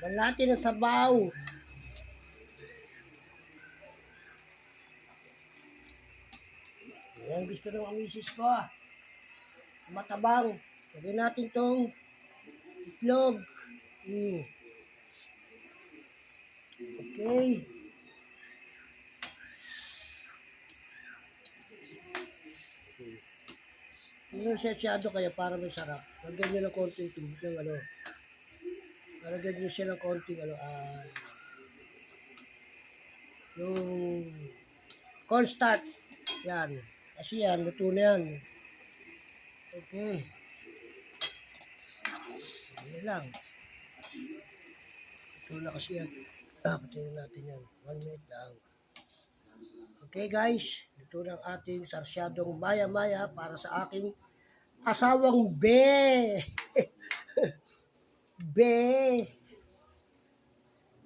Dahil natin ang sabaw. Yan gusto ng amisis ko. ah. Matabang. Lagyan natin tong itlog. Mm. Okay. Yung sensado kaya para may sarap. Lagyan nyo ng konting tubig ng ano. Lagyan nyo siya ng konting ano. ah yung cornstarch. Yan. Kasi yan, luto na yan. Okay. Yan lang. Luto na kasi yan. Ah, patayin natin yan. One minute lang. Okay guys, ito ng ating sarsyadong maya-maya para sa aking asawang be. be.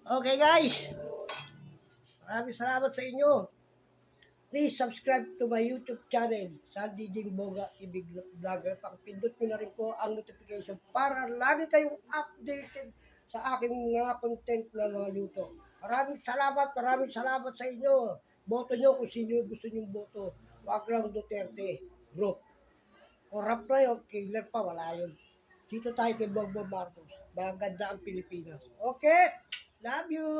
Okay guys, maraming salamat sa inyo. Please subscribe to my YouTube channel, Sandy Ding Boga Ibig Vlogger. Pakipindot nyo na rin po ang notification para lagi kayong updated sa aking mga content na mga luto. Maraming salamat, maraming salamat sa inyo. Boto nyo kung sino gusto nyo boto. Huwag lang Duterte group. Corrupt na yun, killer pa, wala yun. Dito tayo kay Bongbong Marcos. Maganda ang Pilipinas. Okay? Love you!